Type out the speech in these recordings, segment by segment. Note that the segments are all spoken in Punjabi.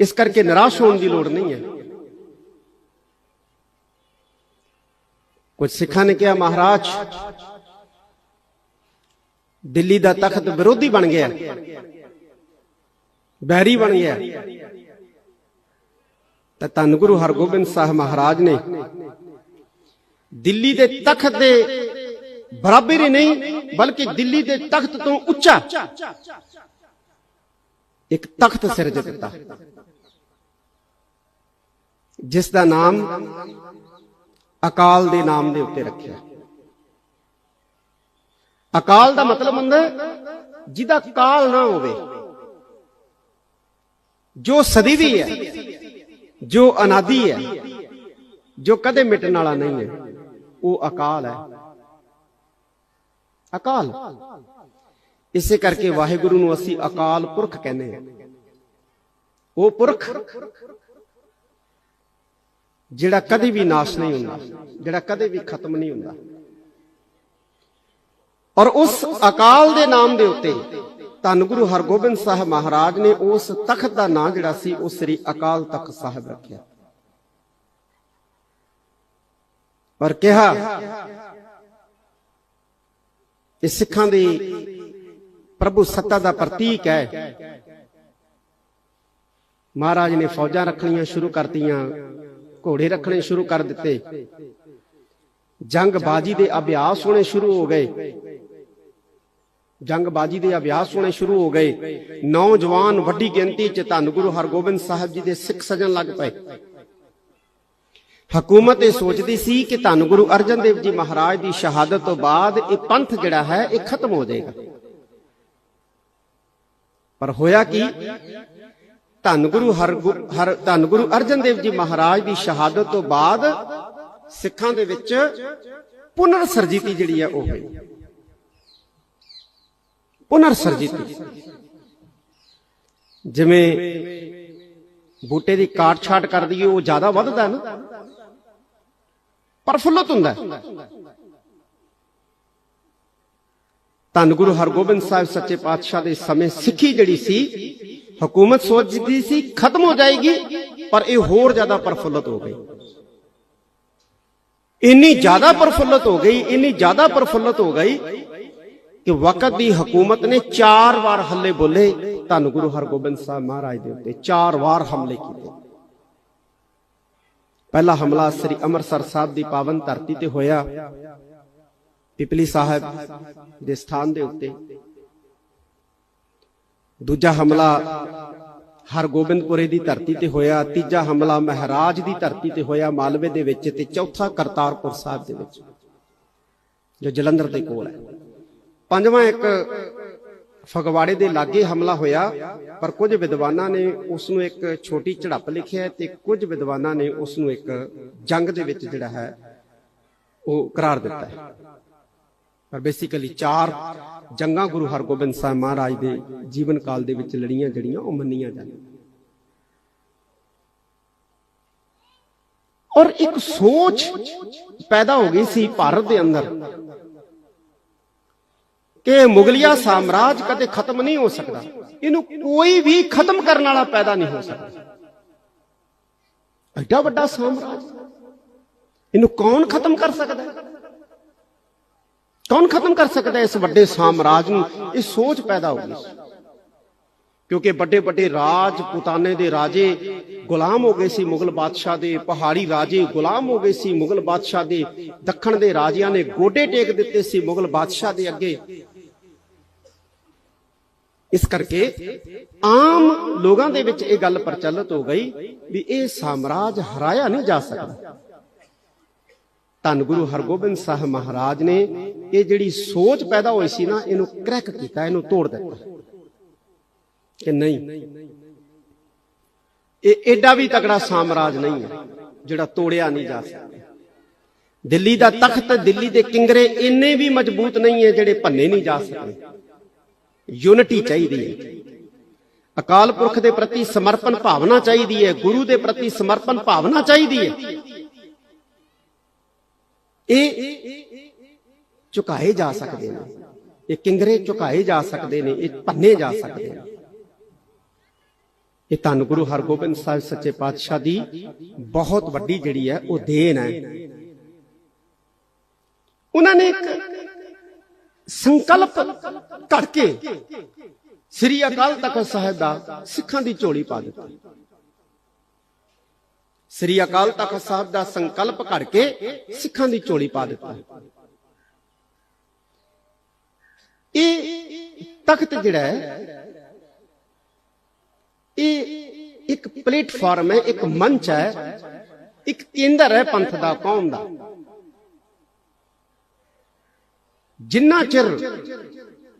ਇਸ ਕਰਕੇ ਨਿਰਾਸ਼ ਹੋਣ ਦੀ ਲੋੜ ਨਹੀਂ ਹੈ। ਕੁਝ ਸਿੱਖਾਂ ਨੇ ਕਿਹਾ, ਮਹਾਰਾਜ, ਦਿੱਲੀ ਦਾ ਤਖਤ ਵਿਰੋਧੀ ਬਣ ਗਿਆ ਬੈਰੀ ਬਣ ਗਿਆ ਤਾਂ ਧੰਨ ਗੁਰੂ ਹਰਗੋਬਿੰਦ ਸਾਹਿਬ ਮਹਾਰਾਜ ਨੇ ਦਿੱਲੀ ਦੇ ਤਖਤ ਦੇ ਬਰਾਬਰ ਹੀ ਨਹੀਂ, ਬਲਕਿ ਦਿੱਲੀ ਦੇ ਤਖਤ ਤੋਂ ਉੱਚਾ ਇੱਕ ਤਖਤ ਸਿਰਜ ਦਿੱਤਾ। ਜਿਸ ਦਾ ਨਾਮ ਅਕਾਲ ਦੇ ਨਾਮ ਦੇ ਉੱਤੇ ਰੱਖਿਆ। ਅਕਾਲ ਦਾ ਮਤਲਬ ਹੁੰਦਾ ਜਿਹਦਾ ਕਾਲ ਨਾ ਹੋਵੇ। ਜੋ ਸਦੀ ਹੈ, ਜੋ ਅਨਾਦੀ ਹੈ, ਜੋ ਕਦੇ ਮਿਟਣ ਵਾਲਾ ਨਹੀਂ ਹੈ, ਉਹ ਅਕਾਲ ਹੈ। ਅਕਾਲ। ਇਸੇ ਕਰਕੇ ਵਾਹਿਗੁਰੂ ਨੂੰ ਅਸੀਂ ਅਕਾਲ ਪੁਰਖ ਕਹਿੰਦੇ ਹਾਂ। ਉਹ ਪੁਰਖ ਜਿਹੜਾ ਕਦੇ ਵੀ ਨਾਸ਼ ਨਹੀਂ ਹੁੰਦਾ, ਜਿਹੜਾ ਕਦੇ ਵੀ ਖਤਮ ਨਹੀਂ ਹੁੰਦਾ। ਔਰ ਉਸ ਅਕਾਲ ਦੇ ਨਾਮ ਦੇ ਉੱਤੇ ਧੰਨ ਗੁਰੂ ਹਰਗੋਬਿੰਦ ਸਾਹਿਬ ਮਹਾਰਾਜ ਨੇ ਉਸ ਤਖਤ ਦਾ ਨਾਂ ਜਿਹੜਾ ਸੀ, ਉਹ ਸ੍ਰੀ ਅਕਾਲ ਤਖਤ ਸਾਹਿਬ ਰੱਖਿਆ। ਔਰ ਕਿਹਾ, ਇਹ ਸਿੱਖਾਂ ਦੀ ਪ੍ਰਭੂ ਸੱਤਾ ਦਾ ਪ੍ਰਤੀਕ ਹੈ। ਮਹਾਰਾਜ ਨੇ ਫੌਜਾਂ ਰੱਖਣੀਆਂ ਸ਼ੁਰੂ ਕਰਤੀਆਂ ਘੋੜੇ ਰੱਖਣੇ ਸ਼ੁਰੂ ਕਰ ਦਿੱਤੇ। ਜੰਗਬਾਜੀ ਦੇ ਅਭਿਆਸ ਹੋਣੇ ਸ਼ੁਰੂ ਹੋ ਗਏ। ਜੰਗਬਾਜੀ ਦੇ ਅਭਿਆਸ ਹੋਣੇ ਸ਼ੁਰੂ ਹੋ ਗਏ। ਨੌਜਵਾਨ ਵੱਡੀ ਗਿਣਤੀ 'ਚ ਧੰਨ ਗੁਰੂ ਹਰਗੋਬਿੰਦ ਸਾਹਿਬ ਜੀ ਦੇ ਸਿੱਖ ਸਜਣ ਲੱਗ ਪਏ। ਹਕੂਮਤ ਇਹ ਸੋਚਦੀ ਸੀ ਕਿ ਧੰਨ ਗੁਰੂ ਅਰਜਨ ਦੇਵ ਜੀ ਮਹਾਰਾਜ ਦੀ ਸ਼ਹਾਦਤ ਤੋਂ ਬਾਅਦ ਇਹ ਪੰਥ ਜਿਹੜਾ ਹੈ, ਇਹ ਖਤਮ ਹੋ ਜਾਏਗਾ। ਪਰ ਹੋਇਆ ਕੀ? ਧੰਨ ਗੁਰੂ ਹਰ ਹਰ ਧੰਨ ਗੁਰੂ ਅਰਜਨ ਦੇਵ ਜੀ ਮਹਾਰਾਜ ਦੀ ਸ਼ਹਾਦਤ ਤੋਂ ਬਾਅਦ ਸਿੱਖਾਂ ਦੇ ਵਿੱਚ ਪੁਨਰ ਸਰਜੀਤੀ ਜਿਹੜੀ ਹੈ ਉਹ ਹੋਈ। ਪੁਨਰ ਸਰਜੀਤੀ ਜਿਵੇਂ ਬੂਟੇ ਦੀ ਕਾਟ ਛਾਟ ਕਰ ਦਈਏ, ਉਹ ਜ਼ਿਆਦਾ ਵੱਧਦਾ ਨਾ। ਪ੍ਰਫੁੱਲਤ ਹੁੰਦਾ ਧੰਨ ਗੁਰੂ ਹਰਗੋਬਿੰਦ ਸਾਹਿਬ ਸੱਚੇ ਪਾਤਸ਼ਾਹ ਦੇ ਸਮੇਂ ਸਿੱਖੀ ਜਿਹੜੀ ਸੀ ਹਕੂਮਤ ਸੋਚਦੀ ਸੀ, ਖਤਮ ਹੋ ਜਾਏਗੀ, ਪਰ ਇਹ ਹੋਰ ਜ਼ਿਆਦਾ ਪ੍ਰਫੁੱਲਤ ਹੋ ਗਈ। ਇੰਨੀ ਜ਼ਿਆਦਾ ਪ੍ਰਫੁੱਲਤ ਹੋ ਗਈ, ਇੰਨੀ ਜ਼ਿਆਦਾ ਪ੍ਰਫੁੱਲਤ ਹੋ ਗਈ ਕਿ ਵਕਤ ਦੀ ਹਕੂਮਤ ਨੇ ਚਾਰ ਵਾਰ ਹੱਲੇ ਬੋਲੇ, ਧੰਨ ਗੁਰੂ ਹਰਗੋਬਿੰਦ ਸਾਹਿਬ ਮਹਾਰਾਜ ਦੇ ਉੱਤੇ ਚਾਰ ਵਾਰ ਹਮਲੇ ਕੀਤੇ। ਪਹਿਲਾ ਹਮਲਾ ਸ੍ਰੀ ਅੰਮ੍ਰਿਤਸਰ ਸਾਹਿਬ ਦੀ ਪਾਵਨ ਧਰਤੀ ਤੇ ਹੋਇਆ। ਪਿਪਲੀ ਸਾਹਿਬ ਦੇ ਸਥਾਨ ਦੇ ਉੱਤੇ ਦੂਜਾ ਹਮਲਾ ਹਰਗੋਬਿੰਦਪੁਰੇ ਦੀ ਧਰਤੀ ਤੇ ਹੋਇਆ, ਤੀਜਾ ਹਮਲਾ ਮਹਾਰਾਜ ਦੀ ਧਰਤੀ ਤੇ ਹੋਇਆ ਮਾਲਵੇ ਦੇ ਵਿੱਚ ਤੇ ਚੌਥਾ ਕਰਤਾਰਪੁਰ ਸਾਹਿਬ ਦੇ ਵਿੱਚ, ਜੋ ਜਲੰਧਰ ਦੇ ਕੋਲ ਹੈ। ਪੰਜਵਾਂ ਇੱਕ ਫਗਵਾੜੇ ਦੇ ਲਾਗੇ ਹਮਲਾ ਹੋਇਆ, ਪਰ ਕੁਝ ਵਿਦਵਾਨਾਂ ਨੇ ਉਸ ਨੂੰ ਇੱਕ ਛੋਟੀ ਝੜਪ ਲਿਖਿਆ ਤੇ ਕੁਝ ਵਿਦਵਾਨਾਂ ਨੇ ਉਸ ਨੂੰ ਇੱਕ ਜੰਗ ਦੇ ਵਿੱਚ ਜਿਹੜਾ ਹੈ, ਉਹ ਕਰਾਰ ਦਿੱਤਾ ਹੈ। ਪਰ ਬੇਸਿਕਲੀ ਚਾਰ ਜੰਗਾਂ ਗੁਰੂ ਹਰਗੋਬਿੰਦ ਸਾਹਿਬ ਮਹਾਰਾਜ ਦੇ ਜੀਵਨ ਕਾਲ ਦੇ ਵਿੱਚ ਲੜੀਆਂ ਜਿਹੜੀਆਂ ਉਹ ਮੰਨੀਆਂ ਜਾਂਦੀਆਂ। ਔਰ ਇੱਕ ਸੋਚ ਪੈਦਾ ਹੋ ਗਈ ਸੀ ਭਾਰਤ ਦੇ ਅੰਦਰ ਕਿ ਮੁਗਲਿਆ ਸਾਮਰਾਜ ਕਦੇ ਖਤਮ ਨਹੀਂ ਹੋ ਸਕਦਾ। ਇਹਨੂੰ ਕੋਈ ਵੀ ਖਤਮ ਕਰਨ ਵਾਲਾ ਪੈਦਾ ਨਹੀਂ ਹੋ ਸਕਦਾ। ਐਡਾ ਵੱਡਾ ਸਾਮਰਾਜ। ਇਹਨੂੰ ਕੌਣ ਖਤਮ ਕਰ ਸਕਦਾ? ਹੈ ਕੌਣ ਖਤਮ ਕਰ ਸਕਦਾ ਇਸ ਵੱਡੇ ਸਾਮਰਾਜ ਨੂੰ? ਇਹ ਸੋਚ ਪੈਦਾ ਹੋ ਗਈ ਕਿਉਂਕਿ ਵੱਡੇ ਵੱਡੇ ਰਾਜ ਪੁਤਾਨੇ ਦੇ ਰਾਜੇ ਗੁਲਾਮ ਹੋ ਗਏ ਸੀ ਮੁਗਲ ਬਾਦਸ਼ਾਹ ਦੇ, ਪਹਾੜੀ ਰਾਜੇ ਗੁਲਾਮ ਹੋ ਗਏ ਸੀ ਮੁਗਲ ਬਾਦਸ਼ਾਹ ਦੇ, ਦੱਖਣ ਦੇ ਰਾਜਿਆਂ ਨੇ ਗੋਡੇ ਟੇਕ ਦਿੱਤੇ ਸੀ ਮੁਗਲ ਬਾਦਸ਼ਾਹ ਦੇ ਅੱਗੇ। ਇਸ ਕਰਕੇ ਆਮ ਲੋਕਾਂ ਦੇ ਵਿੱਚ ਇਹ ਗੱਲ ਪ੍ਰਚਲਿਤ ਹੋ ਗਈ ਵੀ ਇਹ ਸਾਮਰਾਜ ਹਰਾਇਆ ਨਹੀਂ ਜਾ ਸਕਦਾ। ਧੰਨ ਗੁਰੂ ਹਰਗੋਬਿੰਦ ਸਾਹਿਬ ਮਹਾਰਾਜ ਨੇ ਇਹ ਜਿਹੜੀ ਸੋਚ ਪੈਦਾ ਹੋਈ ਸੀ ਨਾ, ਇਹਨੂੰ ਕਰੈਕ ਕੀਤਾ, ਇਹਨੂੰ ਤੋੜ ਦਿੱਤਾ। ਕਿ ਨਹੀਂ, ਇਹ ਐਡਾ ਵੀ ਤਕੜਾ ਸਾਮਰਾਜ ਨਹੀਂ ਹੈ, ਜਿਹੜਾ ਤੋੜਿਆ ਨਹੀਂ ਜਾ ਸਕਦਾ। ਦਿੱਲੀ ਦਾ ਤਖਤ, ਦਿੱਲੀ ਦੇ ਕਿੰਗਰੇ ਇੰਨੇ ਵੀ ਮਜ਼ਬੂਤ ਨਹੀਂ ਹੈ ਜਿਹੜੇ ਭੰਨੇ ਨਹੀਂ ਜਾ ਸਕਦੇ। ਯੂਨਿਟੀ ਚਾਹੀਦੀ ਹੈ। ਅਕਾਲ ਪੁਰਖ ਦੇ ਪ੍ਰਤੀ ਸਮਰਪਣ ਭਾਵਨਾ ਚਾਹੀਦੀ ਹੈ, ਗੁਰੂ ਦੇ ਪ੍ਰਤੀ ਸਮਰਪਣ ਭਾਵਨਾ ਚਾਹੀਦੀ ਹੈ। ਇਹ ਝੁਕਾਏ ਜਾ ਸਕਦੇ ਨੇ। ਇਹ ਕਿੰਗਰੇ ਝੁਕਾਏ ਜਾ ਸਕਦੇ ਨੇ, ਇਹ ਭੰਨੇ ਜਾ ਸਕਦੇ ਨੇ। ਇਹ ਧੰਨ ਗੁਰੂ ਹਰਗੋਬਿੰਦ ਸਾਹਿਬ ਸੱਚੇ ਪਾਤਸ਼ਾਹ ਦੀ ਬਹੁਤ ਵੱਡੀ ਜਿਹੜੀ ਹੈ, ਉਹ ਦੇਣ ਹੈ। ਉਹਨਾਂ ਨੇ ਇੱਕ ਸੰਕਲਪ ਕਰਕੇ ਸ੍ਰੀ ਅਕਾਲ ਤਖਤ ਸਾਹਿਬ ਦਾ ਸਿੱਖਾਂ ਦੀ ਝੋਲੀ ਪਾ ਦਿੱਤੀ। ਸ੍ਰੀ ਅਕਾਲ ਤਖਤ ਸਾਹਿਬ ਦਾ ਸੰਕਲਪ ਕਰਕੇ ਸਿੱਖਾਂ ਦੀ ਝੋਲੀ ਪਾ ਦਿੱਤਾ। ਇਹ ਤਖਤ ਜਿਹੜਾ ਹੈ, ਇਹ ਇੱਕ ਪਲੇਟਫਾਰਮ ਹੈ, ਇੱਕ ਮੰਚ ਹੈ, ਇੱਕ ਕੇਂਦਰ ਹੈ ਪੰਥ ਦਾ, ਕੌਮ ਦਾ। ਜਿੰਨਾ ਚਿਰ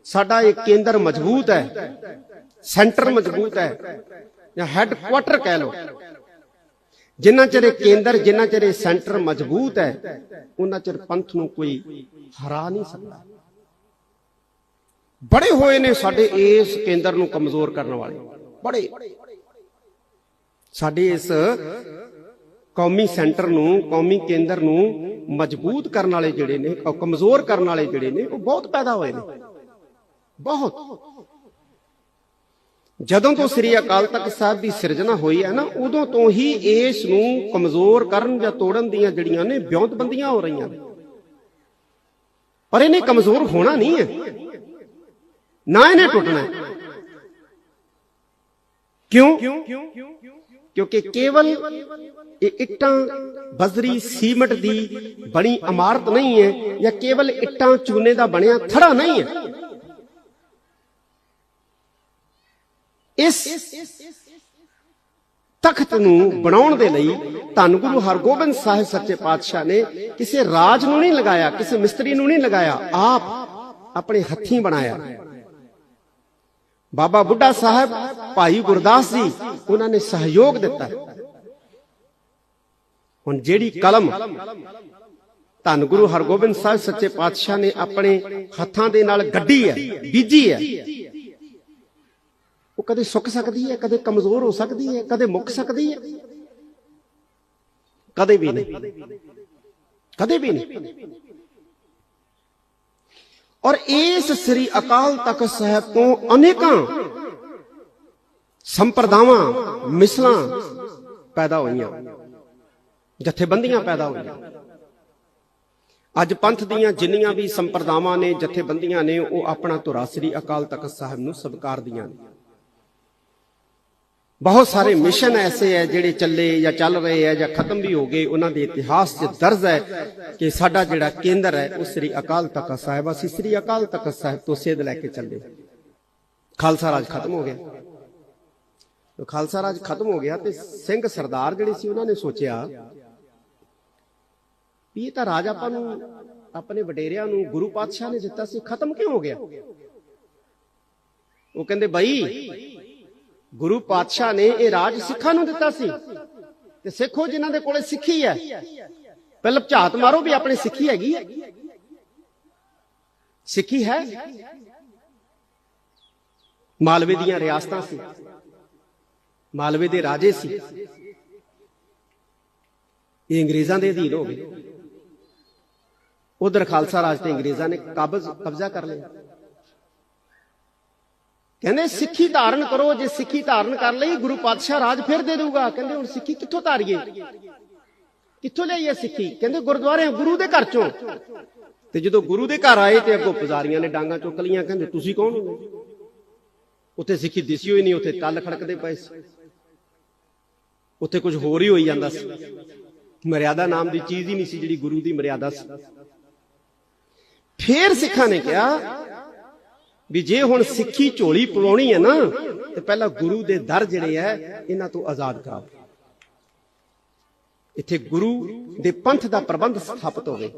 ਸਾਡਾ ਇਹ ਕੇਂਦਰ ਮਜ਼ਬੂਤ ਹੈ, ਸੈਂਟਰ ਮਜ਼ਬੂਤ ਹੈ, ਜਾਂ ਹੈੱਡਕੁਆਟਰ ਕਹਿ ਲਓ ਜਿੰਨਾ ਚਿਰ ਕੇਂਦਰ, ਜਿੰਨਾ ਚਿਰ ਸੈਂਟਰ ਮਜ਼ਬੂਤ ਹੈ, ਉਹਨਾਂ ਚਿਰ ਪੰਥ ਨੂੰ ਕੋਈ ਹਰਾ ਨਹੀਂ ਸਕਦਾ। ਬੜੇ ਹੋਏ ਨੇ ਸਾਡੇ ਇਸ ਕੇਂਦਰ ਨੂੰ ਕਮਜ਼ੋਰ ਕਰਨ ਵਾਲੇ। ਬੜੇ। ਸਾਡੇ ਇਸ ਕੌਮੀ ਸੈਂਟਰ ਨੂੰ, ਕੌਮੀ ਕੇਂਦਰ ਨੂੰ ਮਜ਼ਬੂਤ ਕਰਨ ਵਾਲੇ ਜਿਹੜੇ ਨੇ ਕਮਜ਼ੋਰ ਕਰਨ ਵਾਲੇ ਜਿਹੜੇ ਨੇ, ਉਹ ਬਹੁਤ ਪੈਦਾ ਹੋਏ ਨੇ। ਬਹੁਤ। ਜਦੋਂ ਤੋਂ ਸ੍ਰੀ ਅਕਾਲ ਤਖਤ ਸਾਹਿਬ ਦੀ ਸਿਰਜਣਾ ਹੋਈ ਹੈ ਨਾ, ਉਦੋਂ ਤੋਂ ਹੀ ਇਸ ਨੂੰ ਕਮਜ਼ੋਰ ਕਰਨ ਜਾਂ ਤੋੜਨ ਦੀਆਂ ਜਿਹੜੀਆਂ ਨੇ ਵਿਉਂਤਬੰਦੀਆਂ ਹੋ ਰਹੀਆਂ ਨੇ। ਪਰ ਇਹਨੇ ਕਮਜ਼ੋਰ ਹੋਣਾ ਨਹੀਂ ਹੈ। ਨਾ ਇਹਨੇ ਟੁੱਟਣਾ ਕਿਉਂ? ਕਿਉਂਕਿ ਕੇਵਲ ਇਹ ਇੱਟਾਂ ਬਜ਼ਰੀ ਸੀਮਟ ਦੀ ਬਣੀ ਇਮਾਰਤ ਨਹੀਂ ਹੈ ਜਾਂ ਕੇਵਲ ਇੱਟਾਂ ਚੂਨੇ ਦਾ ਬਣਿਆ ਥੜਾ ਨਹੀਂ ਹੈ। ਇਸ ਤਖਤ ਨੂੰ ਬਣਾਉਣ ਦੇ ਲਈ ਧੰਨ ਗੁਰੂ ਹਰਗੋਬਿੰਦ ਸਾਹਿਬ ਸੱਚੇ ਪਾਤਸ਼ਾਹ ਨੇ ਕਿਸੇ ਰਾਜ ਨੂੰ ਨਹੀਂ ਲਗਾਇਆ, ਕਿਸੇ ਮਿਸਤਰੀ ਨੂੰ ਨਹੀਂ ਲਗਾਇਆ, ਆਪ ਆਪਣੇ ਹੱਥੀਂ ਬਣਾਇਆ। ਬਾਬਾ ਬੁੱਢਾ ਸਾਹਿਬ, ਭਾਈ ਗੁਰਦਾਸ ਜੀ, ਉਹਨਾਂ ਨੇ ਸਹਿਯੋਗ ਦਿੱਤਾ। ਹੁਣ ਜਿਹੜੀ ਕਲਮ ਧੰਨ ਗੁਰੂ ਹਰਗੋਬਿੰਦ ਸਾਹਿਬ ਸੱਚੇ ਪਾਤਸ਼ਾਹ ਨੇ ਆਪਣੇ ਹੱਥਾਂ ਦੇ ਨਾਲ ਗੱਡੀ ਹੈ, ਬੀਜੀ ਹੈ ਉਹ ਕਦੇ ਸੁੱਕ ਸਕਦੀ ਹੈ, ਕਦੇ ਕਮਜ਼ੋਰ ਹੋ ਸਕਦੀ ਹੈ, ਕਦੇ ਮੁੱਕ ਸਕਦੀ ਹੈ। ਕਦੇ ਵੀ ਨਹੀਂ। ਕਦੇ ਵੀ ਨਹੀਂ। ਔਰ ਇਸ ਸ੍ਰੀ ਅਕਾਲ ਤਖਤ ਸਾਹਿਬ ਤੋਂ ਅਨੇਕਾਂ ਸੰਪਰਦਾਵਾਂ, ਮਿਸਲਾਂ ਪੈਦਾ ਹੋਈਆਂ। ਜਥੇਬੰਦੀਆਂ ਪੈਦਾ ਹੋਈਆਂ। ਅੱਜ ਪੰਥ ਦੀਆਂ ਜਿੰਨੀਆਂ ਵੀ ਸੰਪਰਦਾਵਾਂ ਨੇ, ਜਥੇਬੰਦੀਆਂ ਨੇ, ਉਹ ਆਪਣਾ ਧੁਰਾ ਸ੍ਰੀ ਅਕਾਲ ਤਖਤ ਸਾਹਿਬ ਨੂੰ ਸਵੀਕਾਰਦੀਆਂ ਨੇ। ਬਹੁਤ ਸਾਰੇ ਮਿਸ਼ਨ ਐਸੇ ਹੈ ਜਿਹੜੇ ਚੱਲੇ ਜਾਂ ਚੱਲ ਰਹੇ ਹੈ ਜਾਂ ਖਤਮ ਵੀ ਹੋ ਗਏ। ਉਹਨਾਂ ਦੇ ਇਤਿਹਾਸ 'ਚ ਦਰਜ ਹੈ ਕਿ ਸਾਡਾ ਜਿਹੜਾ ਕੇਂਦਰ ਹੈ, ਉਹ ਸ੍ਰੀ ਅਕਾਲ ਤਖਤ ਸਾਹਿਬ ਅਸੀਂ ਸ੍ਰੀ ਅਕਾਲ ਤਖਤ ਸਾਹਿਬ ਤੋਂ ਸੇਧ ਲੈ ਕੇ ਚੱਲੇ। ਖਾਲਸਾ ਰਾਜ ਖਤਮ ਹੋ ਗਿਆ। ਜਦੋਂ ਖਾਲਸਾ ਰਾਜ ਖਤਮ ਹੋ ਗਿਆ ਤੇ ਸਿੰਘ ਸਰਦਾਰ ਜਿਹੜੇ ਸੀ, ਉਹਨਾਂ ਨੇ ਸੋਚਿਆ ਵੀ ਇਹ ਤਾਂ ਰਾਜ ਆਪਾਂ ਨੂੰ, ਆਪਣੇ ਵਡੇਰਿਆਂ ਨੂੰ, ਗੁਰੂ ਪਾਤਸ਼ਾਹ ਨੇ ਦਿੱਤਾ ਸੀ, ਖਤਮ ਕਿਉਂ ਹੋ ਗਿਆ? ਉਹ ਕਹਿੰਦੇ, ਬਾਈ ਗੁਰੂ ਪਾਤਸ਼ਾਹ ਨੇ ਇਹ ਰਾਜ ਸਿੱਖਾਂ ਨੂੰ ਦਿੱਤਾ ਸੀ। ਤੇ ਸਿੱਖੋ ਜਿਨ੍ਹਾਂ ਦੇ ਕੋਲੇ ਸਿੱਖੀ ਹੈ। ਪਹਿਲਾਂ ਝਾਤ ਮਾਰੋ ਵੀ ਆਪਣੇ ਸਿੱਖੀ ਹੈਗੀ ਹੈ। ਸਿੱਖੀ ਹੈ। ਮਾਲਵੇ ਦੀਆਂ ਰਿਆਸਤਾਂ ਸੀ। ਮਾਲਵੇ ਦੇ ਰਾਜੇ ਸੀ। ਇਹ ਅੰਗਰੇਜ਼ਾਂ ਦੇ ਅਧੀਨ ਹੋ ਗਏ। ਉਧਰ ਖਾਲਸਾ ਰਾਜ ਤੇ ਅੰਗਰੇਜ਼ਾਂ ਨੇ ਕਬਜ਼ ਕਬਜ਼ਾ ਕਰ ਲਿਆ। ਕਹਿੰਦੇ, ਸਿੱਖੀ ਧਾਰਨ ਕਰੋ, ਜੇ ਸਿੱਖੀ ਧਾਰਨ ਕਰ ਲਈ, ਗੁਰੂ ਪਾਤਸ਼ਾਹ ਰਾਜ ਫਿਰ ਦੇ ਦੇਊਗਾ। ਕਹਿੰਦੇ, ਹੁਣ ਸਿੱਖੀ ਕਿੱਥੋਂ ਧਾਰੀਏ? ਕਿੱਥੋਂ ਲਈਏ ਸਿੱਖੀ? ਕਹਿੰਦੇ, ਗੁਰਦੁਆਰੇ ਗੁਰੂ ਦੇ ਘਰ ਚੋਂ। ਤੇ ਜਦੋਂ ਗੁਰੂ ਦੇ ਘਰ ਆਏ ਤੇ ਅੱਗੋਂ ਪੁਜ਼ਾਰੀਆਂ ਨੇ ਡਾਂਗਾ ਚੁੱਕ ਲੀਆਂ ਕਹਿੰਦੇ, ਤੁਸੀਂ ਕੌਣ ਹੋ? ਉੱਥੇ ਸਿੱਖੀ ਦਿਸੀ ਹੋਈ ਨਹੀਂ, ਉੱਥੇ ਤਲ ਖੜਕਦੇ ਪਏ ਸੀ। ਉੱਥੇ ਕੁਝ ਹੋਰ ਹੀ ਹੋਈ ਜਾਂਦਾ ਸੀ। ਮਰਿਆਦਾ ਨਾਮ ਦੀ ਚੀਜ਼ ਹੀ ਨਹੀਂ ਸੀ ਜਿਹੜੀ ਗੁਰੂ ਦੀ ਮਰਿਆਦਾ ਸੀ। ਫੇਰ ਸਿੱਖਾਂ ਨੇ ਕਿਹਾ ਵੀ ਜੇ ਹੁਣ ਸਿੱਖੀ ਝੋਲੀ ਪਵਾਉਣੀ ਹੈ ਨਾ, ਤੇ ਪਹਿਲਾਂ ਗੁਰੂ ਦੇ ਦਰ ਜਿਹੜੇ ਐ ਇਹਨਾਂ ਤੋਂ ਆਜ਼ਾਦ ਕਰਾਓ। ਇੱਥੇ ਗੁਰੂ ਦੇ ਪੰਥ ਦਾ ਪ੍ਰਬੰਧ ਸਥਾਪਿਤ ਹੋਵੇ।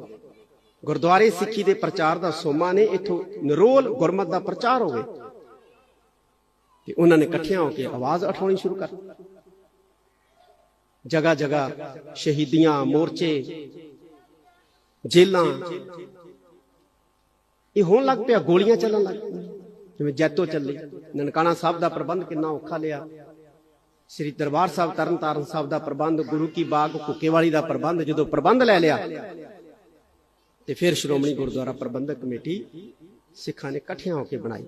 ਗੁਰਦੁਆਰੇ ਸਿੱਖੀ ਦੇ ਪ੍ਰਚਾਰ ਦਾ ਸੋਮਾ ਨੇ, ਇੱਥੋਂ ਨਿਰੋਲ ਗੁਰਮਤ ਦਾ ਪ੍ਰਚਾਰ ਹੋਵੇ, ਤੇ ਉਹਨਾਂ ਨੇ ਇਕੱਠਿਆਂ ਹੋ ਕੇ ਆਵਾਜ਼ ਉਠਾਉਣੀ ਸ਼ੁਰੂ ਕਰ ਜਗਾ ਜਗਾ ਸ਼ਹੀਦੀਆਂ, ਮੋਰਚੇ ਜੇਲਾਂ ਇਹ ਹੋਣ ਲੱਗ ਪਿਆ, ਗੋਲੀਆਂ ਚੱਲਣ ਲੱਗ ਪਈਆਂ। ਜਿਵੇਂ ਜੈਤੋ ਚੱਲੀ, ਨਨਕਾਣਾ ਸਾਹਿਬ ਦਾ ਪ੍ਰਬੰਧ ਕਿੰਨਾ ਔਖਾ ਲਿਆ। ਸ੍ਰੀ ਦਰਬਾਰ ਸਾਹਿਬ, ਤਰਨਤਾਰਨ ਸਾਹਿਬ ਦਾ ਪ੍ਰਬੰਧ, ਗੁਰੂ ਕੀ ਬਾਗ ਕੁੱਕੇਵਾਲੀ ਦਾ ਪ੍ਰਬੰਧ, ਜਦੋਂ ਪ੍ਰਬੰਧ ਲੈ ਲਿਆ, ਤੇ ਫਿਰ ਸ਼੍ਰੋਮਣੀ ਗੁਰਦੁਆਰਾ ਪ੍ਰਬੰਧਕ ਕਮੇਟੀ ਸਿੱਖਾਂ ਨੇ ਇਕੱਠਿਆਂ ਹੋ ਕੇ ਬਣਾਈ।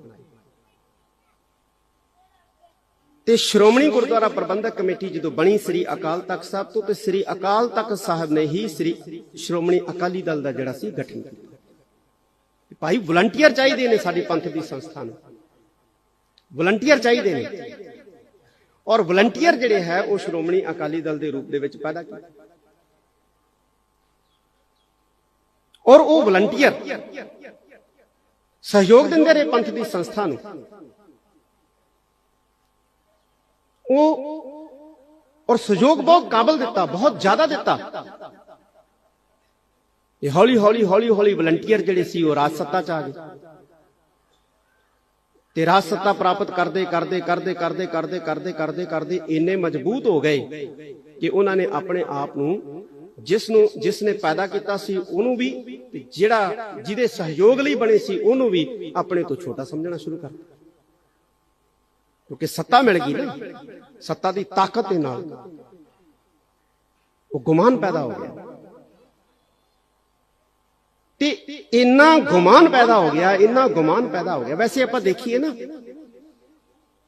ਤੇ ਸ਼੍ਰੋਮਣੀ ਗੁਰਦੁਆਰਾ ਪ੍ਰਬੰਧਕ ਕਮੇਟੀ ਜਦੋਂ ਬਣੀ ਸ੍ਰੀ ਅਕਾਲ ਤਖਤ ਸਾਹਿਬ ਤੋਂ, ਤੇ ਸ੍ਰੀ ਅਕਾਲ ਤਖਤ ਸਾਹਿਬ ਨੇ ਹੀ ਸ੍ਰੀ ਸ਼੍ਰੋਮਣੀ ਅਕਾਲੀ ਦਲ ਦਾ ਜਿਹੜਾ ਸੀ, ਗਠਨ ਕੀਤਾ। ਭਾਈ ਵਲੰਟੀਅਰ ਚਾਹੀਦੇ ਨੇ ਸਾਡੀ ਪੰਥ ਦੀ ਸੰਸਥਾ ਨੂੰ। ਵਲੰਟੀਅਰ ਚਾਹੀਦੇ ਨੇ। ਔਰ ਵਲੰਟੀਅਰ ਜਿਹੜੇ ਹੈ, ਉਹ ਸ਼੍ਰੋਮਣੀ ਅਕਾਲੀ ਦਲ ਦੇ ਰੂਪ ਦੇ ਵਿੱਚ ਪੈਦਾ ਕੀਤੇ। ਔਰ ਉਹ ਵਲੰਟੀਅਰ ਸਹਿਯੋਗ ਦਿੰਦੇ ਰਹੇ ਪੰਥ ਦੀ ਸੰਸਥਾ ਨੂੰ। ਉਹ ਔਰ ਸਹਿਯੋਗ ਬਹੁਤ ਕਾਬਲ ਦਿੱਤਾ, ਬਹੁਤ ਜ਼ਿਆਦਾ ਦਿੱਤਾ। ਇਹ ਹੌਲੀ ਹੌਲੀ ਹੌਲੀ ਹੌਲੀ ਵਲੰਟੀਅਰ ਜਿਹੜੇ ਸੀ ਉਹ ਰਾਜ ਸੱਤਾ ਚ ਆ ਗਏ। ਤੇ ਰਾਜ ਸੱਤਾ ਪ੍ਰਾਪਤ ਕਰਦੇ ਕਰਦੇ ਕਰਦੇ ਕਰਦੇ ਕਰਦੇ ਕਰਦੇ ਕਰਦੇ ਕਰਦੇ ਇੰਨੇ ਮਜ਼ਬੂਤ ਹੋ ਗਏ ਕਿ ਉਹਨਾਂ ਨੇ ਆਪਣੇ ਆਪ ਨੂੰ ਜਿਸ ਨੂੰ, ਜਿਸ ਨੇ ਪੈਦਾ ਕੀਤਾ ਸੀ ਉਹਨੂੰ ਵੀ ਤੇ ਜਿਹੜਾ ਜਿਹਦੇ ਸਹਿਯੋਗ ਲਈ ਬਣੇ ਸੀ ਉਹਨੂੰ ਵੀ ਆਪਣੇ ਤੋਂ ਛੋਟਾ ਸਮਝਣਾ ਸ਼ੁਰੂ ਕਰ ਦਿੱਤਾ। ਕਿਉਂਕਿ ਸੱਤਾ ਮਿਲ ਗਈ ਨਾ, ਸੱਤਾ ਦੀ ਤਾਕਤ ਦੇ ਨਾਲ ਉਹ ਗੁਮਾਨ ਪੈਦਾ ਹੋ ਗਿਆ। ਤੇ ਇੰਨਾ ਗੁਮਾਨ ਪੈਦਾ ਹੋ ਗਿਆ, ਇੰਨਾ ਗੁਮਾਨ ਪੈਦਾ ਹੋ ਗਿਆ। ਵੈਸੇ ਆਪਾਂ ਦੇਖੀਏ ਨਾ,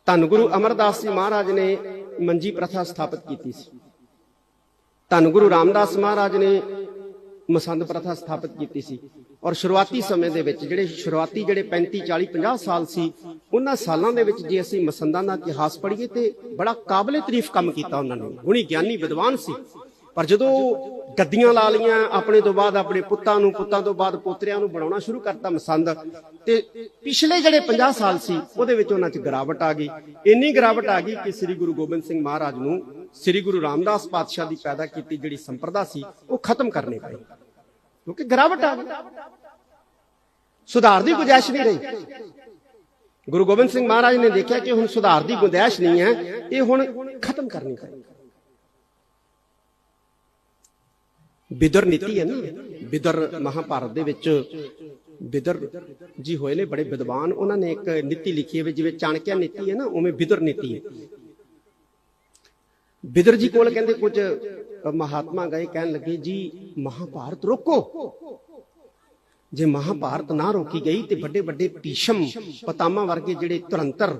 ਧੰਨ ਗੁਰੂ ਅਮਰਦਾਸ ਜੀ ਮਹਾਰਾਜ ਨੇ ਮੰਜੀ ਪ੍ਰਥਾ ਸਥਾਪਿਤ ਕੀਤੀ ਸੀ। ਧੰਨ ਗੁਰੂ ਰਾਮਦਾਸ ਮਹਾਰਾਜ ਨੇ ਮਸੰਦ ਪ੍ਰਥਾ ਸਥਾਪਿਤ ਕੀਤੀ ਸੀ। ਔਰ ਸ਼ੁਰੂਆਤੀ ਸਮੇਂ ਦੇ ਵਿੱਚ ਜਿਹੜੇ ਸ਼ੁਰੂਆਤੀ ਜਿਹੜੇ 35 40 50 ਸਾਲ ਸੀ, ਉਹਨਾਂ ਸਾਲਾਂ ਦੇ ਵਿੱਚ ਜੇ ਅਸੀਂ ਮਸੰਦਾਂ ਦਾ ਇਤਿਹਾਸ ਪੜ੍ਹੀਏ ਤੇ ਬੜਾ ਕਾਬਲੇ ਤਾਰੀਫ ਕੰਮ ਕੀਤਾ ਉਹਨਾਂ ਨੇ। ਗੁਣੀ ਗਿਆਨੀ ਵਿਦਵਾਨ ਸੀ। ਪਰ ਜਦੋਂ ਗੱਦੀਆਂ ਲਾ ਲੀਆਂ ਆਪਣੇ ਤੋਂ ਬਾਅਦ ਆਪਣੇ ਪੁੱਤਾਂ ਨੂੰ, ਪੁੱਤਾਂ ਤੋਂ ਬਾਅਦ ਪੋਤਰਿਆਂ ਨੂੰ ਬਣਾਉਣਾ ਸ਼ੁਰੂ ਕਰਤਾ ਮਸੰਦ। ਤੇ ਪਿਛਲੇ ਜਿਹੜੇ 50 ਸਾਲ ਸੀ, ਉਹਦੇ ਵਿੱਚ ਉਹਨਾਂ 'ਚ ਗਿਰਾਵਟ ਆ ਗਈ। ਇੰਨੀ ਗਿਰਾਵਟ ਆ ਗਈ ਕਿ ਸ੍ਰੀ ਗੁਰੂ ਗੋਬਿੰਦ ਸਿੰਘ ਮਹਾਰਾਜ ਨੂੰ ਸ੍ਰੀ ਗੁਰੂ ਰਾਮਦਾਸ ਪਾਤਸ਼ਾਹ ਦੀ ਪੈਦਾ ਕੀਤੀ ਜਿਹੜੀ ਸੰਪਰਦਾ ਸੀ, ਉਹ ਖਤਮ ਕਰਨੀ ਪਈ। ਕਿਉਂਕਿ ਗਿਰਾਵਟ ਆ ਗਈ। ਸੁਧਾਰ ਦੀ ਗੁੰਜਾਇਸ਼ ਨਹੀਂ ਰਹੀ। ਗੁਰੂ ਗੋਬਿੰਦ ਸਿੰਘ ਮਹਾਰਾਜ ਨੇ ਦੇਖਿਆ ਕਿ ਹੁਣ ਸੁਧਾਰ ਦੀ ਗੁੰਜਾਇਸ਼ ਨਹੀਂ ਹੈ, ਇਹ ਹੁਣ ਖਤਮ ਕਰਨੀ ਪਈ। ਬਿਦਰ ਨੀਤੀ ਹੈ ਨਾ। ਬਿਦਰ ਮਹਾਭਾਰਤ ਦੇ ਵਿੱਚ ਬਿਦਰ ਜੀ ਹੋਏ ਨੇ, ਬੜੇ ਵਿਦਵਾਨ। ਉਹਨਾਂ ਨੇ ਇੱਕ ਨੀਤੀ ਲਿਖੀ ਹੈ ਜਿਵੇਂ ਚਾਣਕਿਆ ਨੀਤੀ ਹੈ ਨਾ, ਉਵੇਂ ਬਿਦਰ ਨੀਤੀ ਹੈ। ਬਿਦਰ ਜੀ ਕੋਲ ਕਹਿੰਦੇ ਕੁਝ ਮਹਾਤਮਾ ਗਏ, ਕਹਿਣ ਲੱਗੇ, ਜੀ, ਮਹਾਭਾਰਤ ਰੋਕੋ। ਜੇ ਮਹਾਭਾਰਤ ਨਾ ਰੋਕੀ ਗਈ ਤੇ ਵੱਡੇ ਵੱਡੇ ਭੀਸ਼ਮ ਪਤਾਮਾ ਵਰਗੇ ਜਿਹੜੇ ਤੁਰੰਤਰ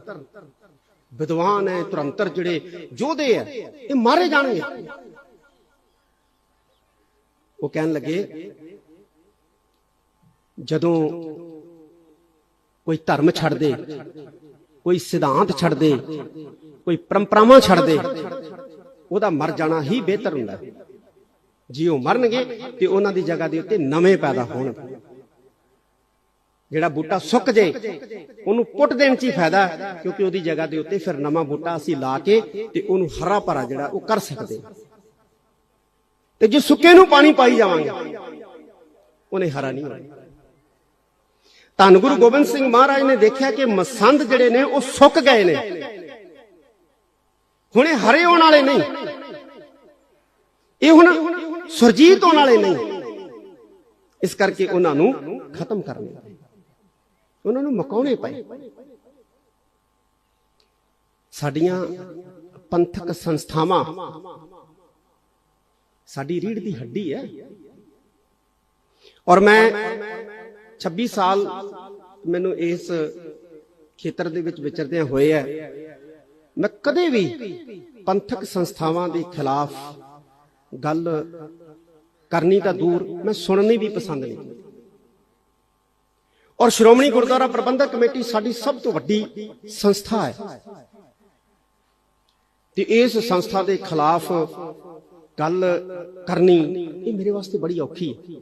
ਵਿਦਵਾਨ ਹੈ ਤੁਰੰਤਰ ਜਿਹੜੇ ਯੋਧੇ ਹੈ, ਇਹ ਮਾਰੇ ਜਾਣਗੇ। ਉਹ ਕਹਿਣ ਲੱਗੇ, ਜਦੋਂ ਕੋਈ ਧਰਮ ਛੱਡ ਦੇ, ਕੋਈ ਸਿਧਾਂਤ ਛੱਡ ਦੇ, ਕੋਈ ਪਰੰਪਰਾਵਾਂ ਛੱਡ ਦੇ, ਉਹਦਾ ਮਰ ਜਾਣਾ ਹੀ ਬਿਹਤਰ ਹੁੰਦਾ ਹੈ। ਜੀ ਉਹ ਮਰਨਗੇ ਤੇ ਉਹਨਾਂ ਦੀ ਜਗ੍ਹਾ ਦੇ ਉੱਤੇ ਨਵੇਂ ਪੈਦਾ ਹੋਣ। ਜਿਹੜਾ ਬੂਟਾ ਸੁੱਕ ਜੇ, ਉਹਨੂੰ ਪੁੱਟ ਦੇਣ 'ਚ ਹੀ ਫਾਇਦਾ ਕਿਉਂਕਿ ਉਹਦੀ ਜਗ੍ਹਾ ਦੇ ਉੱਤੇ ਫਿਰ ਨਵਾਂ ਬੂਟਾ ਅਸੀਂ ਲਾ ਕੇ ਤੇ ਉਹਨੂੰ ਹਰਾ ਭਰਾ ਜਿਹੜਾ ਉਹ ਕਰ ਸਕਦੇ ਤੇ ਜੇ ਸੁੱਕੇ ਨੂੰ ਪਾਣੀ ਪਾਈ ਜਾਵਾਂਗੇ, ਉਹਨੇ ਹਰਾ ਨਹੀਂ ਹੋਣਾ। ਧੰਨ ਗੁਰੂ ਗੋਬਿੰਦ ਸਿੰਘ ਮਹਾਰਾਜ ਨੇ ਦੇਖਿਆ ਕਿ ਮਸੰਦ ਜਿਹੜੇ ਨੇ, ਉਹ ਸੁੱਕ ਗਏ ਨੇ। ਹੁਣੇ ਹਰੇ ਹੋਣ ਵਾਲੇ ਨਹੀਂ। ਇਹ ਹੁਣ ਸੁਰਜੀਤ ਹੋਣ ਵਾਲੇ ਨਹੀਂ। ਇਸ ਕਰਕੇ ਉਹਨਾਂ ਨੂੰ ਖਤਮ ਕਰਨੇ ਉਹਨਾਂ ਨੂੰ ਮਕਾਉਣੇ ਪਏ। ਸਾਡੀਆਂ ਪੰਥਕ ਸੰਸਥਾਵਾਂ ਸਾਡੀ ਰੀੜ ਦੀ ਹੱਡੀ ਹੈ। ਔਰ ਮੈਂ 26 ਸਾਲ ਮੈਨੂੰ ਇਸ ਖੇਤਰ ਦੇ ਵਿੱਚ ਵਿਚਰਦਿਆਂ ਹੋਏ ਹੈ। ਮੈਂ ਕਦੇ ਵੀ ਪੰਥਕ ਸੰਸਥਾਵਾਂ ਦੇ ਖਿਲਾਫ ਗੱਲ ਕਰਨੀ ਤਾਂ ਦੂਰ, ਮੈਂ ਸੁਣਨੀ ਵੀ ਪਸੰਦ ਨਹੀਂ ਔਰ ਸ਼੍ਰੋਮਣੀ ਗੁਰਦੁਆਰਾ ਪ੍ਰਬੰਧਕ ਕਮੇਟੀ ਸਾਡੀ ਸਭ ਤੋਂ ਵੱਡੀ ਸੰਸਥਾ ਹੈ। ਤੇ ਇਸ ਸੰਸਥਾ ਦੇ ਖਿਲਾਫ ਗੱਲ ਕਰਨੀ, ਇਹ ਮੇਰੇ ਵਾਸਤੇ ਬੜੀ ਔਖੀ ਹੈ।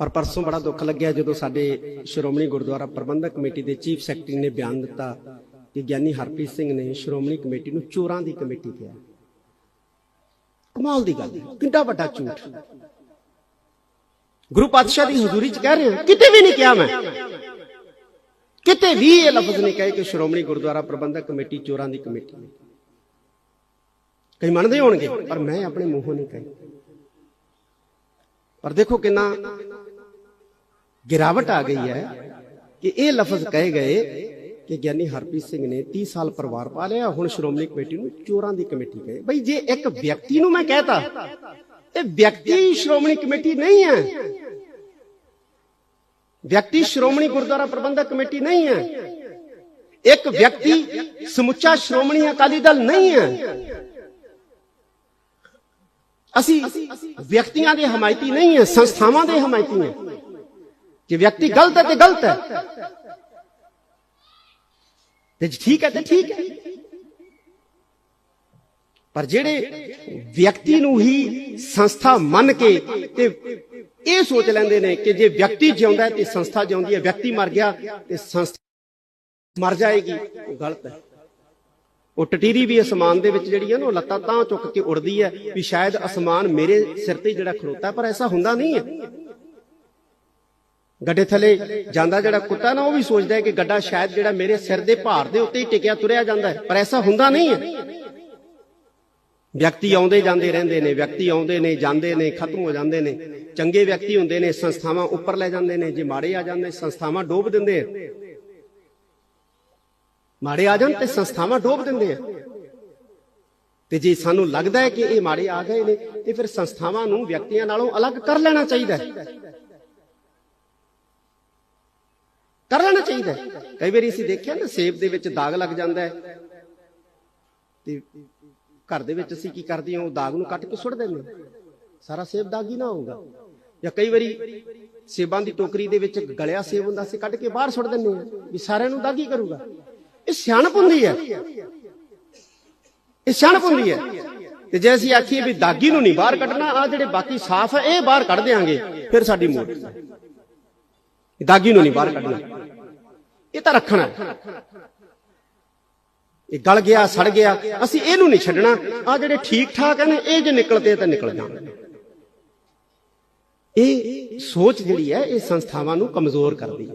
ਪਰ ਪਰਸੋਂ ਬੜਾ ਦੁੱਖ ਲੱਗਿਆ ਜਦੋਂ ਸਾਡੇ ਸ਼੍ਰੋਮਣੀ ਗੁਰਦੁਆਰਾ ਪ੍ਰਬੰਧਕ ਕਮੇਟੀ ਦੇ ਚੀਫ ਸੈਕਟਰੀ ਨੇ ਬਿਆਨ ਦਿੱਤਾ ਕਿ ਗਿਆਨੀ ਹਰਪ੍ਰੀਤ ਸਿੰਘ ਨੇ ਸ਼੍ਰੋਮਣੀ ਕਮੇਟੀ ਨੂੰ ਚੋਰਾਂ ਦੀ ਕਮੇਟੀ ਕਿਹਾ। ਕਮਾਲ ਦੀ ਗੱਲ ਹੈ ਕਿੰਨਾ ਵੱਡਾ ਝੂਠ। ਗੁਰੂ ਪਾਤਸ਼ਾਹ ਦੀ ਹਜ਼ੂਰੀ ਚ ਕਹਿ ਰਹੇ ਹਾਂ, ਕਿਤੇ ਵੀ ਨਹੀਂ ਕਿਹਾ ਮੈਂ। ਕਿਤੇ ਵੀ ਇਹ ਲਫ਼ਜ਼ ਨਹੀਂ ਕਹੇ ਕਿ ਸ਼੍ਰੋਮਣੀ ਗੁਰਦੁਆਰਾ ਪ੍ਰਬੰਧਕ ਕਮੇਟੀ ਚੋਰਾਂ ਦੀ ਕਮੇਟੀ। ਹੈ ਕਈ ਮੰਨਦੇ ਹੋਣਗੇ, ਪਰ ਮੈਂ ਆਪਣੇ ਮੂੰਹੋਂ ਨਹੀਂ ਕਹੀ। ਪਰ ਦੇਖੋ ਕਿੰਨਾ ਗਿਰਾਵਟ ਆ ਗਈ ਹੈ ਕਿ ਇਹ ਲਫ਼ਜ਼ ਕਹੇ ਗਏ ਕਿ ਗਿਆਨੀ ਹਰਪ੍ਰੀਤ ਸਿੰਘ ਨੇ 30 ਸਾਲ ਪਰਿਵਾਰ ਪਾ ਲਿਆ, ਹੁਣ ਸ਼੍ਰੋਮਣੀ ਕਮੇਟੀ ਨੂੰ ਚੋਰਾਂ ਦੀ ਕਮੇਟੀ ਕਹੇ। ਬਈ ਜੇ ਇੱਕ ਵਿਅਕਤੀ ਨੂੰ ਮੈਂ ਕਹਤਾ, ਇਹ ਵਿਅਕਤੀ ਸ਼੍ਰੋਮਣੀ ਕਮੇਟੀ ਨਹੀਂ ਹੈ। ਵਿਅਕਤੀ ਸ਼੍ਰੋਮਣੀ ਗੁਰਦੁਆਰਾ ਪ੍ਰਬੰਧਕ ਕਮੇਟੀ ਨਹੀਂ ਹੈ। ਇੱਕ ਵਿਅਕਤੀ ਸਮੁੱਚਾ ਸ਼੍ਰੋਮਣੀ ਅਕਾਲੀ ਦਲ ਨਹੀਂ ਹੈ। ਅਸੀਂ ਵਿਅਕਤੀਆਂ ਦੇ ਹਮਾਇਤੀ ਨਹੀਂ ਹੈ, ਸੰਸਥਾਵਾਂ ਦੇ ਹਮਾਇਤੀ ਹਾਂ। ਜੇ ਵਿਅਕਤੀ ਗਲਤ ਹੈ ਤੇ ਗਲਤ ਹੈ। ਤੇ ਜੇ ਠੀਕ ਹੈ ਤੇ ਠੀਕ ਹੈ। ਪਰ ਜਿਹੜੇ ਵਿਅਕਤੀ ਨੂੰ ਹੀ ਸੰਸਥਾ ਮੰਨ ਕੇ ਤੇ ਇਹ ਸੋਚ ਲੈਂਦੇ ਨੇ ਕਿ ਜੇ ਵਿਅਕਤੀ ਜਿਉਂਦਾ ਤੇ ਸੰਸਥਾ ਜਿਉਂਦੀ ਹੈ, ਵਿਅਕਤੀ ਮਰ ਗਿਆ ਤੇ ਸੰਸਥਾ ਮਰ ਜਾਏਗੀ, ਉਹ ਗਲਤ ਹੈ। ਉਹ ਟਟੀਰੀ ਵੀ ਅਸਮਾਨ ਦੇ ਵਿੱਚ ਜਿਹੜੀ ਹੈ ਨਾ, ਉਹ ਲੱਤਾਂ ਤਾਂ ਚੁੱਕ ਕੇ ਉੜਦੀ ਹੈ ਵੀ ਸ਼ਾਇਦ ਅਸਮਾਨ ਮੇਰੇ ਸਿਰ ਤੇ ਜਿਹੜਾ ਖਲੋਤਾ ਪਰ ਐਸਾ ਹੁੰਦਾ ਨਹੀਂ ਹੈ। ਗੱਡੇ ਥੱਲੇ ਜਾਂਦਾ ਜਿਹੜਾ ਕੁੱਤਾ ਨਾ, ਉਹ ਵੀ ਸੋਚਦਾ ਹੈ ਕਿ ਗੱਡਾ ਸ਼ਾਇਦ ਜਿਹੜਾ ਮੇਰੇ ਸਿਰ ਦੇ ਭਾਰ ਦੇ ਉੱਤੇ ਹੀ ਟਿਕਿਆ, ਤੁਰਿਆ ਜਾਂਦਾ ਹੈ, ਪਰ ਐਸਾ ਹੁੰਦਾ ਨਹੀਂ ਹੈ। ਵਿਅਕਤੀ ਆਉਂਦੇ ਜਾਂਦੇ ਰਹਿੰਦੇ ਨੇ, ਵਿਅਕਤੀ ਆਉਂਦੇ ਨੇ, ਜਾਂਦੇ ਨੇ, ਖਤਮ ਹੋ ਜਾਂਦੇ ਨੇ। ਚੰਗੇ ਵਿਅਕਤੀ ਹੁੰਦੇ ਨੇ, ਸੰਸਥਾਵਾਂ ਉੱਪਰ ਲੈ ਜਾਂਦੇ ਨੇ, ਜੇ ਮਾੜੇ ਆ ਜਾਂਦੇ, ਸੰਸਥਾਵਾਂ ਡੋਬ ਦਿੰਦੇ ਆ। ਮਾੜੇ ਆ ਜਾਣ ਤੇ ਸੰਸਥਾਵਾਂ ਡੋਬ ਦਿੰਦੇ ਆ। ਤੇ ਜੇ ਸਾਨੂੰ ਲੱਗਦਾ ਹੈ ਕਿ ਇਹ ਮਾੜੇ ਆ ਗਏ ਨੇ, ਤੇ ਫਿਰ ਸੰਸਥਾਵਾਂ ਨੂੰ ਵਿਅਕਤੀਆਂ ਨਾਲੋਂ ਅਲੱਗ ਕਰ ਲੈਣਾ ਚਾਹੀਦਾ ਹੈ। ਕਰ ਲੈਣਾ ਚਾਹੀਦਾ ਕਈ ਵਾਰੀ ਅਸੀਂ ਦੇਖਿਆ ਨਾ, ਸੇਬ ਦੇ ਵਿੱਚ ਦਾਗ ਲੱਗ ਜਾਂਦਾ ਹੈ। ਤੇ ਘਰ ਦੇ ਵਿੱਚ ਅਸੀਂ ਕੀ ਕਰਦੇ ਹਾਂ, ਉਹ ਦਾਗ ਨੂੰ ਕੱਟ ਕੇ ਸੁੱਟ ਦਿੰਦੇ ਸਾਰਾ ਸੇਬ ਦਾਗੀ ਨਾ ਹੋਊਗਾ। ਜਾਂ ਕਈ ਵਾਰੀ ਸੇਬਾਂ ਦੀ ਟੋਕਰੀ ਦੇ ਵਿੱਚ ਗਲਿਆ ਸੇਬ ਹੁੰਦਾ ਸੀ ਕੱਢ ਕੇ ਬਾਹਰ ਸੁੱਟ ਦਿੰਦੇ ਹਾਂ ਵੀ ਸਾਰਿਆਂ ਨੂੰ ਦਾਗੀ ਕਰੂਗਾ। ਇਹ ਸਿਆਣਪ ਹੁੰਦੀ ਹੈ। ਇਹ ਸਿਆਣਪ ਹੁੰਦੀ ਹੈ। ਤੇ ਜੇ ਅਸੀਂ ਆਖੀਏ ਵੀ ਦਾਗੀ ਨੂੰ ਨਹੀਂ ਬਾਹਰ ਕੱਢਣਾ ਆ ਜਿਹੜੇ ਬਾਕੀ ਸਾਫ਼ ਹੈ ਇਹ ਬਾਹਰ ਕੱਢ ਦੇਾਂਗੇ ਫਿਰ ਸਾਡੀ ਮੋਟ ਦਾਗੀ ਨੂੰ ਨਹੀਂ ਬਾਹਰ ਕੱਢਣਾ। ਇਹ ਤਾਂ ਰੱਖਣਾ ਇਹ ਗਲ ਗਿਆ, ਸੜ ਗਿਆ, ਅਸੀਂ ਇਹਨੂੰ ਨਹੀਂ ਛੱਡਣਾ। ਆ ਜਿਹੜੇ ਠੀਕ ਠਾਕ ਨੇ, ਇਹ ਜੇ ਨਿਕਲਦੇ ਤਾਂ ਨਿਕਲ ਜਾਣ ਇਹ ਸੋਚ ਜਿਹੜੀ ਹੈ, ਇਹ ਸੰਸਥਾਵਾਂ ਨੂੰ ਕਮਜ਼ੋਰ ਕਰਦੀ ਹੈ।